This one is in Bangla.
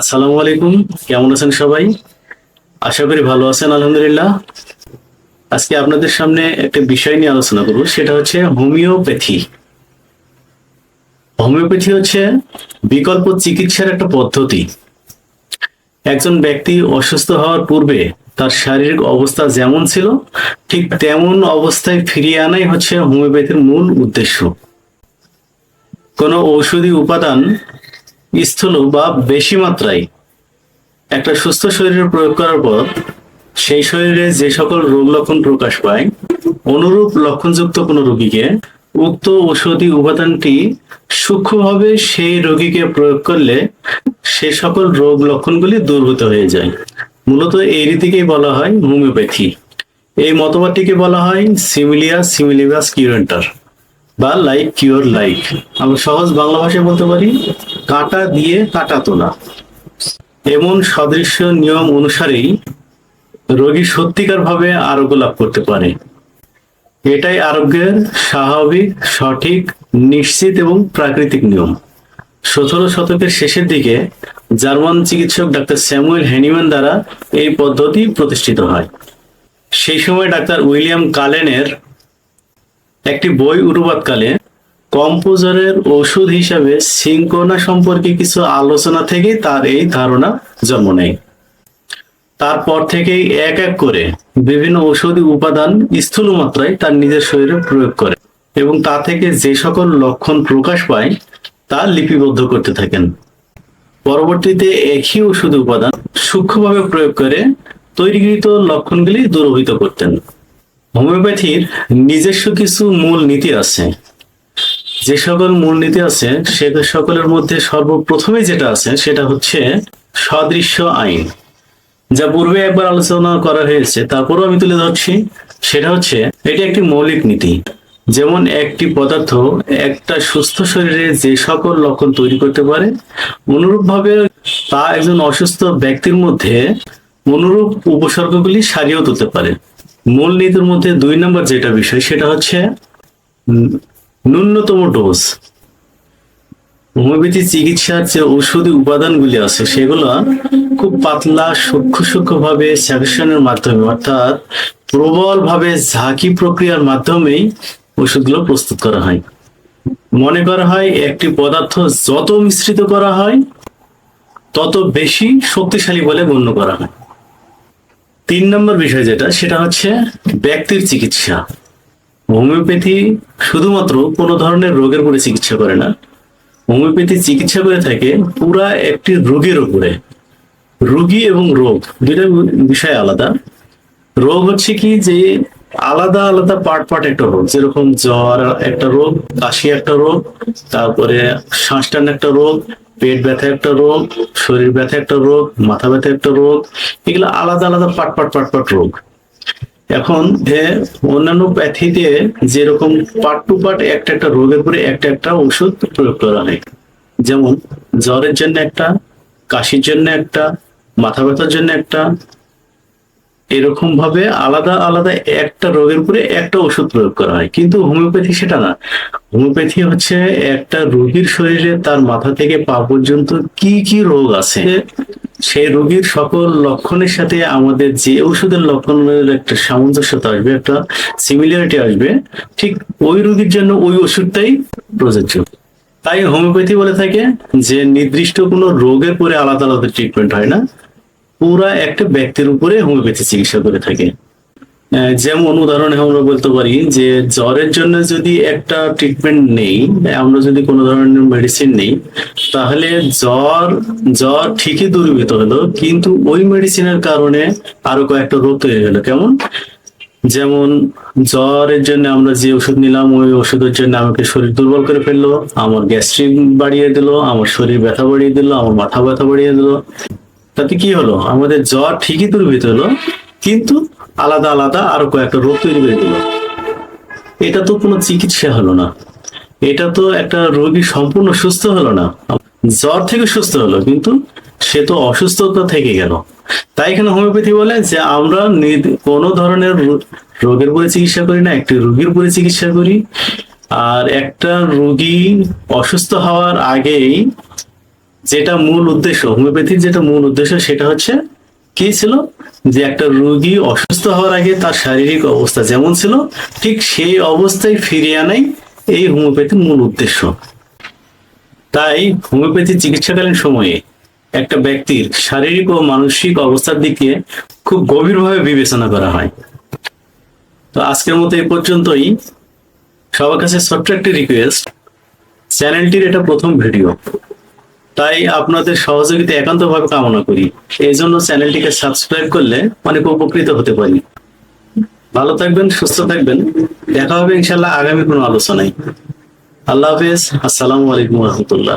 আসসালামু আলাইকুম। কেমন আছেন সবাই? আশা করি ভালো আছেন, আলহামদুলিল্লাহ। আজকে আপনাদের সামনে একটা বিষয় নিয়ে আলোচনা করব, সেটা হচ্ছে হোমিওপ্যাথি। হোমিওপ্যাথি হচ্ছে বিকল্প চিকিৎসার একটা পদ্ধতি। একজন ব্যক্তি অসুস্থ হওয়ার পূর্বে তার শারীরিক অবস্থা যেমন ছিল, ঠিক তেমন অবস্থায় ফিরিয়ে আনাই হচ্ছে হোমিওপ্যাথির মূল উদ্দেশ্য। কোনো ঔষধি উপাদান স্থূল বা বেশি মাত্রায় একটা সুস্থ শরীরে প্রয়োগ করার পর সেই শরীরে যে সকল রোগ লক্ষণ প্রকাশ পায়, অনুরূপ লক্ষণযুক্ত কোনো রোগীকে উক্ত ঔষধি উপাদানটি সূক্ষ্মভাবে সেই রোগীকে প্রয়োগ করলে সে সকল রোগ লক্ষণগুলি দূরভূত হয়ে যায়। মূলত এই রীতিকেই বলা হয় হোমিওপ্যাথি। এই মতবাদটিকে বলা হয় সিমিলিয়া সিমিলিবাস কিউরেন্টার। বা লাইক কিওর লাইক আমরা সহজ বাংলা ভাষায় বলতে পারি, কাটা দিয়ে কাটা তোলা এমন সদৃশ্য নিয়ম অনুসারেই রোগী সত্যিকার ভাবে আরোগ্য লাভ করতে পারে। এটাই আরোগ্যের স্বাভাবিক, সঠিক, নিশ্চিত এবং প্রাকৃতিক নিয়ম। সতেরো শতকের শেষের দিকে জার্মান চিকিৎসক ডাক্তার স্যামুয়েল হ্যানিম্যান দ্বারা এই পদ্ধতি প্রতিষ্ঠিত হয়। সেই সময় ডাক্তার উইলিয়াম কালেনের একটি বই অনুবাদকালে কম্পোজারের ওষুধ হিসাবে সিঙ্কোনা সম্পর্কে কিছু আলোচনা থেকে তার এই ধারণা জন্ম নেয়। তারপর থেকেই এক এক করে বিভিন্ন ঔষধি উপাদান স্থূল মাত্রায় তার নিজের শরীরে প্রয়োগ করে এবং তা থেকে যে সকল লক্ষণ প্রকাশ পায় তা লিপিবদ্ধ করতে থাকেন। পরবর্তীতে একই ওষুধ উপাদান সূক্ষ্মভাবে প্রয়োগ করে তৈরিকৃত লক্ষণগুলি দূরভূত করতেন। হোমিওপ্যাথির নিজস্ব কিছু মূল নীতি আছে। যে সকল মূলনীতি আছে, সে সকলের মধ্যে সর্বপ্রথমে যেটা আছে, সেটা হচ্ছে সদৃশ্য আইন। যা পূর্বে একবার আলোচনা করা হয়েছে, তারপরও আমি তুলে ধরছি। সেটা হচ্ছে, এটি একটি মৌলিক নীতি। যেমন একটি পদার্থ একটা সুস্থ শরীরে যে সকল লক্ষণ তৈরি করতে পারে, অনুরূপভাবে তা একজন অসুস্থ ব্যক্তির মধ্যে অনুরূপ উপসর্গগুলি সারিয়েও তুলতে পারে। মূল নীতির মধ্যে দুই নম্বর যেটা বিষয়, সেটা হচ্ছে ন্যূনতম ডোজ হোমিওপ্যাথি চিকিৎসার যে ঔষধি উপাদানগুলি আছে, সেগুলো খুব পাতলা, সূক্ষ্ম সূক্ষ্ম ভাবে সেকশনের মাধ্যমে, অর্থাৎ প্রবল ভাবে ঝাঁকি প্রক্রিয়ার মাধ্যমেই ওষুধগুলো প্রস্তুত করা হয়। মনে করা হয় একটি পদার্থ যত মিশ্রিত করা হয়, তত বেশি শক্তিশালী বলে গণ্য করা হয়। তিন নম্বর বিষয় যেটা, সেটা হচ্ছে ব্যক্তির চিকিৎসা। হোমিওপ্যাথি শুধুমাত্র কোনো ধরনের রোগের উপরে চিকিৎসা করে না। হোমিওপ্যাথি চিকিৎসা করে থাকে পুরা একটি রোগের উপরে। রোগী এবং রোগ, দুইটা বিষয় আলাদা। রোগ হচ্ছে কি যে আলাদা আলাদা পার্ট পার্ট একটা রোগ, যেরকম জ্বর, একটা রোগ, কাশি একটা রোগ, তারপরে শ্বাস টান একটা রোগ, পেট ব্যথা একটা রোগ, শরীর ব্যথা একটা রোগ, মাথা ব্যথা একটা রোগ, এগুলো আলাদা আলাদা পার্ট পার্ট পার্ট পার্ট রোগ। এখন অন্যান্য প্যাথিতে যেরকম পার্ট টু পার্ট একটা একটা রোগের পরে একটা একটা ওষুধ প্রয়োগ করা হয়। যেমন জ্বরের জন্য একটা, কাশির জন্য একটা, মাথা ব্যথার জন্য একটা এরকম ভাবে আলাদা আলাদা একটা রোগের উপরে একটা ওষুধ প্রয়োগ করা হয়। কিন্তু হোমিওপ্যাথি সেটা না। হোমিওপ্যাথি হচ্ছে একটা রোগীর শরীরে তার মাথা থেকে পা পর্যন্ত কি কি রোগ আছে সেই রোগীর সকল লক্ষণের সাথে আমাদের যে ওষুধের লক্ষণের একটা সামঞ্জস্যতা আসবে, একটা সিমিলারিটি আসবে, ঠিক ওই রোগীর জন্য ওই ওষুধটাই প্রযোজ্য। তাই হোমিওপ্যাথি বলে থাকে যে নির্দিষ্ট কোনো রোগের পরে আলাদা আলাদা ট্রিটমেন্ট হয় না। পুরা একটা ব্যক্তির উপরে হোমিওপ্যাথি চিকিৎসা করে থাকে। যেমন উদাহরণে আমরা বলতে পারি যে জ্বরের জন্য যদি একটা ট্রিটমেন্ট নেই, আমরা যদি কোনো ধরনের মেডিসিন নেই, তাহলে জ্বর জ্বর ঠিকই দূরীভূত হলো, কিন্তু ওই মেডিসিনের কারণে আরও কয়েকটা রোগ তৈরি হলো। কেমন? যেমন জ্বরের জন্য আমরা যে ওষুধ নিলাম, ওই ওষুধের জন্য আমাকে শরীর দুর্বল করে ফেলল, আমার গ্যাস্ট্রিক বাড়িয়ে দিল, আমার শরীর ব্যথা বাড়িয়ে দিল, আমার মাথা ব্যথা বাড়িয়ে দিল। তাতে কি হলো? আমাদের জ্বর ঠিকই দূরীভূত হলো, কিন্তু আলাদা আলাদা আরও কয়েকটা রোগ তৈরি করে দিল। এটা তো কোনো চিকিৎসা হলো না। এটা তো একটা রোগী সম্পূর্ণ সুস্থ হলো না। জ্বর থেকে সুস্থ হলো, কিন্তু সে তো অসুস্থতা থেকে গেল। তাই এখানে হোমিওপ্যাথি বলে যে আমরা কোনো ধরনের রোগের উপরে চিকিৎসা করি না, একটি রোগীর উপরে চিকিৎসা করি। আর একটা রোগী অসুস্থ হওয়ার আগেই যেটা মূল উদ্দেশ্য, হোমিওপ্যাথির যেটা মূল উদ্দেশ্য, সেটা হচ্ছে কি ছিল? যে একটা রোগী অসুস্থ হওয়ার আগে তার শারীরিক অবস্থা যেমন ছিল, ঠিক সেই অবস্থায় ফিরিয়ে আনাই এই হোমিওপ্যাথির মূল উদ্দেশ্য। তাই হোমিওপ্যাথি চিকিৎসাকালীন সময়ে একটা ব্যক্তির শারীরিক ও মানসিক অবস্থার দিকে খুব গভীরভাবে বিবেচনা করা হয়। তো আজকের মতো এই পর্যন্তই। সবার কাছে ছোট্ট একটি রিকোয়েস্ট চ্যানেলটির এটা প্রথম ভিডিও। তাই আপনাদের সহযোগিতা একান্তভাবে কামনা করি। এই জন্য চ্যানেলটিকে সাবস্ক্রাইব করলে অনেক উপকৃত হতে পারি। ভালো থাকবেন, সুস্থ থাকবেন। দেখা হবে ইনশাল্লাহ আগামী কোনো আলোচনায়। আল্লাহ হাফেজ। আসসালামু আলাইকুম রহমতুল্লাহ।